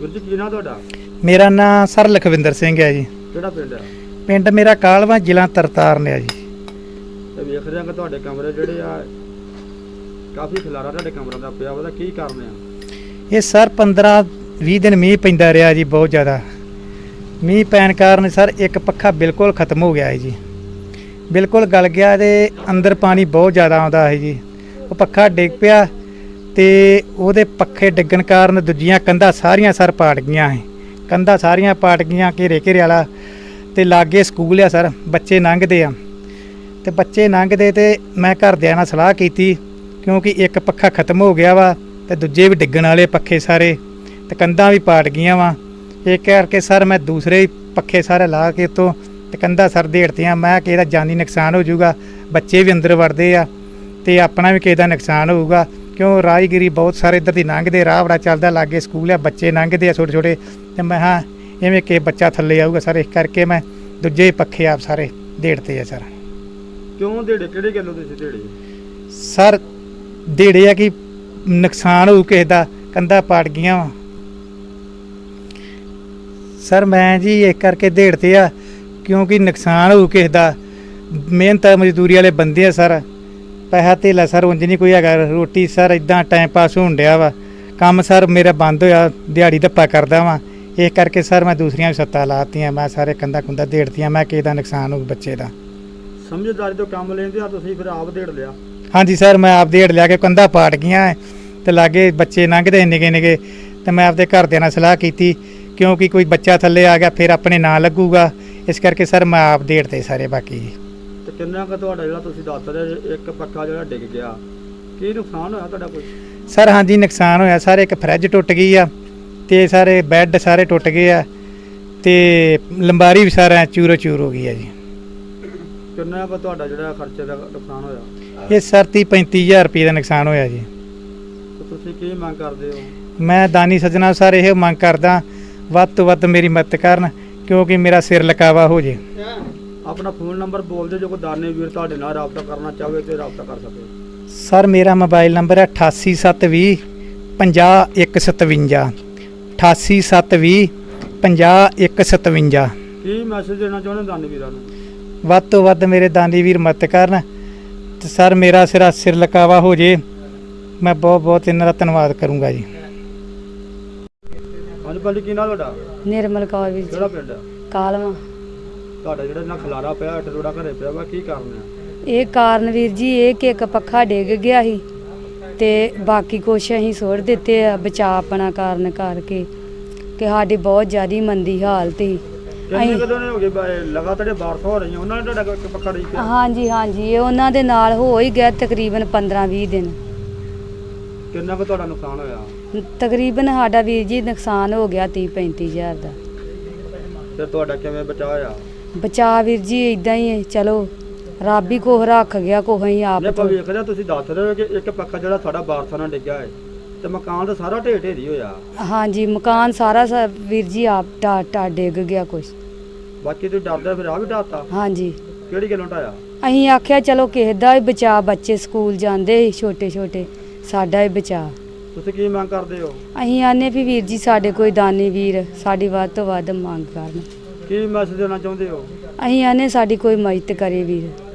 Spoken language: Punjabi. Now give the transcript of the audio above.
ਵੀਰ ਜੀ ਨਾਂ ਤੁਹਾਡਾ? ਮੇਰਾ ਨਾਮ ਸਰ ਲਖਵਿੰਦਰ ਸਿੰਘ ਹੈ ਜੀ। ਕਿਹੜਾ ਪਿੰਡ ਹੈ? ਪਿੰਡ ਮੇਰਾ ਕਾਲਵਾ ਜ਼ਿਲ੍ਹਾ ਤਰਤਾਰਨ ਹੈ ਜੀ। ਤੇ ਵੇਖ ਰਹੇ ਹਾਂ ਕਿ ਤੁਹਾਡੇ ਕਮਰੇ ਜਿਹੜੇ ਆ ਕਾਫੀ ਖਿਲਾਰਾ ਤੁਹਾਡੇ ਕਮਰਿਆਂ ਦਾ ਪਿਆ ਉਹਦਾ ਕੀ ਕਾਰਨ ਆ? ਇਹ ਸਰ 15 20 ਦਿਨ ਮੀਂਹ ਪੈਂਦਾ ਰਿਹਾ ਜੀ ਬਹੁਤ ਜ਼ਿਆਦਾ। ਮੀਂਹ ਪੈਣ ਕਾਰਨ ਸਰ ਇੱਕ ਪੱਖਾ ਬਿਲਕੁਲ ਖਤਮ ਹੋ ਗਿਆ ਹੈ ਜੀ। ਬਿਲਕੁਲ ਗਲ ਗਿਆ ਤੇ ਅੰਦਰ ਪਾਣੀ ਬਹੁਤ ਜ਼ਿਆਦਾ ਆਉਂਦਾ ਹੈ ਜੀ। ਉਹ ਪੱਖਾ ਡਿੱਗ ਪਿਆ ਤੇ ਉਹਦੇ ਪੱਖੇ ਡਿੱਗਣ ਕਾਰਨ ਦੂਜੀਆਂ ਕੰਧਾਂ ਸਾਰੀਆਂ ਸਰ ਪਾਟ ਗਈਆਂ ਹੈ ਕੰਧਾਂ ਸਾਰੀਆਂ ਪਾਟ ਗਈਆਂ, ਘੇਰੇ ਘੇਰੇ ਵਾਲਾ। ਤੇ ਲਾਗੇ ਸਕੂਲ ਆ ਸਰ, ਬੱਚੇ ਲੰਘਦੇ ਆ। ਤੇ ਬੱਚੇ ਲੰਘਦੇ ਤੇ ਮੈਂ ਘਰਦਿਆਂ ਨਾਲ ਸਲਾਹ ਕੀਤੀ, ਕਿਉਂਕਿ ਇੱਕ ਪੱਖਾ ਖਤਮ ਹੋ ਗਿਆ ਵਾ, ਤੇ ਦੂਜੇ ਵੀ ਡਿੱਗਣ ਵਾਲੇ ਪੱਖੇ ਸਾਰੇ, ਤੇ ਕੰਧਾਂ ਵੀ ਪਾਟ ਗਈਆਂ ਵਾ। ਇਹ ਕਰਕੇ ਸਰ ਮੈਂ ਦੂਸਰੇ ਪੱਖੇ ਸਾਰੇ ਲਾ ਕੇ ਤੋਂ ਤੇ ਕੰਧਾਂ ਸਰ ਦੇੜਤੀਆਂ। ਮੈਂ ਕਿ ਇਹਦਾ ਜਾਨੀ ਨੁਕਸਾਨ ਹੋ ਜਾਊਗਾ, ਬੱਚੇ ਵੀ ਅੰਦਰ ਵੜਦੇ ਆ, ਤੇ ਆਪਣਾ ਵੀ ਕਿਸੇ ਦਾ ਨੁਕਸਾਨ ਹੋਊਗਾ। ਕਿਉਂ ਰਾਹਗੀਰੀ ਬਹੁਤ ਸਾਰੇ ਇੱਧਰ ਦੀ ਲੰਘਦੇ ਰਾਹ ਬੜਾ ਚੱਲਦਾ ਲਾਗੇ ਸਕੂਲ ਆ ਬੱਚੇ ਲੰਘਦੇ ਆ ਛੋਟੇ ਛੋਟੇ। ਤੇ ਮੈਂ ਹਾਂ ਐਵੇਂ ਕਿ ਬੱਚਾ ਥੱਲੇ ਆਊਗਾ ਸਰ ਇਸ ਕਰਕੇ ਮੈਂ ਦੂਜੇ ਪੱਖੇ ਆਪ ਸਾਰੇ ਦੇੜਤੇ ਆ ਸਰ। ਕਿਉਂ ਦੇੜੇ? ਕਿਹੜੇ ਗੱਲੋਂ ਤੁਸੀਂ ਦੇੜੇ? ਸਰ ਦੇੜੇ ਆ ਕਿ ਨੁਕਸਾਨ ਹੋਊ ਕਿਸੇ ਦਾ ਕੰਧਾਂ ਪਾੜ ਗਈਆਂ ਵਾ। ਸਰ ਮੈਂ ਜੀ ਇਹ ਕਰਕੇ ਦੇੜਤੇ ਆ ਕਿਉਂਕਿ ਨੁਕਸਾਨ ਹੋਊ ਕਿਸੇ ਦਾ ਮਿਹਨਤ ਮਜ਼ਦੂਰੀ ਵਾਲੇ ਬੰਦੇ ਆ ਸਰ। ਪੈਸਾ ਧੇਲਾ ਸਰ ਉਂਝ ਨਹੀਂ ਕੋਈ ਹੈਗਾ। ਰੋਟੀ ਸਰ ਇਦਾਂ ਟਾਈਮ ਪਾਸ ਹੋਣ ਡਿਆ ਵਾ। ਕੰਮ ਸਰ ਮੇਰਾ ਬੰਦ ਹੋਇਆ ਦਿਹਾੜੀ ਧੱਪਾ ਕਰਦਾ ਵਾਂ। ਇਹ ਕਰਕੇ ਸਰ ਮੈਂ ਦੂਸਰੀਆਂ ਵੀ ਸੱਤਾਂ ਲਾਤੀਆਂ ਮੈਂ ਸਾਰੇ ਕੰਧਾਂ ਕੁੰਧਾ ਦੇੜਤੀਆਂ ਮੈਂ ਕਿਸੇ ਦਾ ਨੁਕਸਾਨ ਹੋਊ ਬੱਚੇ ਦਾ। ਸਮਝਦਾਰੀ ਤੋਂ ਕੰਮ ਲੈਂਦੇ ਆ ਤੁਸੀਂ ਫਿਰ ਆਪ ਦੇੜ ਲਿਆ। ਹਾਂਜੀ ਸਰ ਮੈਂ ਆਪ ਦੇੜ ਲਿਆ ਕੇ ਕੰਧਾਂ ਪਾੜ ਗਈਆਂ ਐ। ਤੇ ਲਾਗੇ ਬੱਚੇ ਲੰਘਦੇ ਨਿਗੇ ਨਿਗੇ ਤੇ ਮੈਂ ਆਪਦੇ ਘਰਦਿਆਂ ਨਾਲ ਸਲਾਹ ਕੀਤੀ ਕਿਉਂਕਿ ਕੋਈ ਬੱਚਾ ਥੱਲੇ ਆ ਗਿਆ ਫਿਰ ਆਪਣੇ ਨਾਂ ਲੱਗੂਗਾ। ਇਸ ਕਰਕੇ ਸਰ ਮੈਂ ਆਪ ਦੇੜਤੇ ਸਾਰੇ ਬਾਕੀ। ਕਿੰਨਾ ਕੁ ਤੁਹਾਡਾ ਜਿਹੜਾ ਤੁਸੀਂ ਦੱਸ ਰਹੇ ਇੱਕ ਪੱਕਾ ਜਿਹੜਾ ਡਿੱਗ ਗਿਆ। ਕੀ ਨੁਕਸਾਨ ਹੋਇਆ ਤੁਹਾਡਾ ਕੋਈ? ਸਰ ਹਾਂਜੀ ਨੁਕਸਾਨ ਹੋਇਆ। ਸਰ ਇੱਕ ਫਰਿੱਜ ਟੁੱਟ ਗਈ ਆ ਤੇ ਸਾਰੇ ਬੈੱਡ ਸਾਰੇ ਟੁੱਟ ਗਏ ਆ ਤੇ ਲੰਬਾਰੀ ਵੀ ਸਾਰਾ ਚੂਰੋ ਚੂਰ ਹੋ ਗਈ ਆ ਜੀ। ਕਿੰਨਾ ਕੁ ਤੁਹਾਡਾ ਜਿਹੜਾ ਖਰਚੇ ਦਾ ਨੁਕਸਾਨ ਹੋਇਆ? ਇਹ ਸਰ 30 35000 ਰੁਪਏ ਦਾ ਨੁਕਸਾਨ ਹੋਇਆ ਜੀ। ਤੁਸੀਂ ਕੀ ਮੰਗ ਕਰਦੇ ਹੋ? ਮੈਂ ਦਾਨੀ ਸੱਜਣਾ ਸਰ ਇਹ ਮੰਗ ਕਰਦਾ ਵੱਧ ਤੋਂ ਵੱਧ ਮੇਰੀ ਮਦਦ ਕਰਨ ਕਿਉਂਕਿ ਮੇਰਾ ਸਿਰ ਲਕਾਵਾ ਹੋ ਜੇ। ਆਪਣਾ ਫੋਨ ਨੰਬਰ ਬੋਲ ਦਿਓ ਜੋ ਕੋਈ ਦਾਨੇ ਵੀਰ ਤੁਹਾਡੇ ਨਾਲ ਰਾਬਤਾ ਕਰਨਾ ਚਾਹਵੇ ਤੇ ਰਾਬਤਾ ਕਰ ਸਕੇ। ਸਰ ਮੇਰਾ ਮੋਬਾਈਲ ਨੰਬਰ ਹੈ 88720 50157 88720 50157 ਕੀ ਮੈਸੇਜ ਦੇਣਾ ਚਾਹੁੰਦੇ ਦਾਨੇ ਵੀਰਾਂ ਨੂੰ? ਵੱਧ ਤੋਂ ਵੱਧ ਮੇਰੇ ਦਾਨੀ ਵੀਰ ਮਦਦ ਕਰਨ। ਤੇ ਸਰ ਮੇਰਾ ਸਿਰਾ ਸਿਰ ਲਕਾਵਾ ਹੋ ਜੇ। ਮੈਂ ਬਹੁਤ ਬਹੁਤ ਇਹਨਾਂ ਦਾ ਧੰਨਵਾਦ ਕਰੂੰਗਾ ਜੀ। ਹਾਂਜੀ ਭਾਜੀ ਕੀ ਨਾਲ ਤੁਹਾਡਾ? ਨਿਰਮਲ ਕੌਰ ਵੀਰ ਜੀ। ਕਿਹੜਾ ਪਿੰਡ ਹੈ? ਕਾਲਵਾ। ਤੁਹਾਡਾ ਜਿਹੜਾ ਨਾ ਖਲਾਰਾ ਪਿਆ ਅੱਟ ਰੋੜਾ ਘਰੇ ਪਿਆ ਵਾ ਕੀ ਕਾਰਨ ਹੈ ਇਹ ਕਾਰਨ ਵੀਰ ਜੀ ਇਹ ਕਿ ਇੱਕ ਪੱਖਾ ਡਿੱਗ ਗਿਆ ਸੀ ਤੇ ਬਾਕੀ ਕੁਛ ਅਸੀਂ ਸੁੱਟ ਦਿੱਤੇ ਆ ਬਚਾ ਆਪਣਾ ਕਾਰਨ ਕਰਕੇ ਕਿ ਸਾਡੀ ਬਹੁਤ ਜ਼ਿਆਦੀ ਮੰਦੀ ਹਾਲਤ ਸੀ। ਕਿੰਨੇ ਅਸੀਂ- ਕਦੋਂ ਨੇ ਹੋ ਗਏ ਬਾ- ਇਹ ਲਗਾਤਾਰ ਬਾਰਿਸ਼ ਹੋ ਰਹੀਆਂ ਉਹਨਾਂ ਨੇ ਤੁਹਾਡਾ ਇੱਕ ਪੱਖਾ ਡਿੱਗ ਪਿਆ ਹਾਂਜੀ ਹਾਂਜੀ ਇਹ ਉਹਨਾਂ ਦੇ ਨਾਲ ਹੋ ਹੀ ਗਿਆ ਤਕਰੀਬਨ 15-20 ਦਿਨ। ਕਿੰਨਾ ਕੁ ਤੁਹਾਡਾ ਨੁਕਸਾਨ ਹੋਇਆ? ਤਕਰੀਬਨ ਸਾਡਾ ਵੀਰ ਜੀ ਨੁਕਸਾਨ ਹੋ ਗਿਆ 30-35 ਹਜ਼ਾਰ ਦਾ। ਤੇ ਤੁਹਾਡਾ ਕਿਵੇਂ ਬਚਾ ਹੋਇਆ? ਬਚਾ ਵੀਰ ਜੀ ਇਦਾਂ ਹੀ ਹੈ ਚਲੋ ਰੱਬ ਹੀ ਕੋਹ ਰੱਖ ਗਿਆ ਕੋਹ ਹੀ ਆਪ ਨੇ ਤੋਂ। ਵੇਖ ਰਿਹਾ ਤੁਸੀਂ ਦੱਸ ਰਹੇ ਹੋ ਕਿ ਇੱਕ ਪੱਖਾ ਜਿਹੜਾ ਤੁਹਾਡਾ ਬਾਰਸਾਂ ਨਾਲ ਡਿੱਗਿਆ ਹੈ ਤੇ ਮਕਾਨ ਦਾ ਸਾਰਾ ਢੇਰ ਢੇਰੀ ਹੋਇਆ। ਹਾਂਜੀ ਮਕਾਨ ਸਾਰਾ ਸਾ- ਵੀਰ ਜੀ ਆਪ ਟਾ ਟਾ ਡਿੱਗ ਗਿਆ ਕੁਛ। ਬਾਕੀ ਤੁਸੀਂ ਡਰਦੇ ਫਿਰ ਆ ਵੀ ਡਰਤਾ ਹਾਂਜੀ। ਕਿਹੜੀ ਗੱਲੋਂ ਢਾਇਆ ਅਸੀਂ ਆਖਿਆ ਚਲੋ ਕਿਸੇ ਦਾ ਹੀ ਬਚਾ ਬੱਚੇ ਸਕੂਲ ਜਾਂਦੇ ਸੀ ਛੋਟੇ ਛੋਟੇ ਸਾਡਾ ਹੀ ਬਚਾ ਤੁਸੀਂ ਕੀ ਮੰਗ ਕਰਦੇ ਹੋ? ਅਸੀਂ ਆਨੇ ਵੀ ਵੀਰ ਜੀ ਸਾਡੇ ਕੋਈ ਦਾਨੀ ਵੀਰ ਸਾਡੀ ਵੱਧ ਤੋਂ ਵੱਧ ਮੰਗ ਕਰਨ। ਕੀ ਮੈਸੇਜ ਦੇਣਾ ਚਾਹੁੰਦੇ ਹੋ? ਅਸੀਂ ਆਨੇ ਸਾਡੀ ਕੋਈ ਮਦਦ ਕਰੇ ਵੀਰ।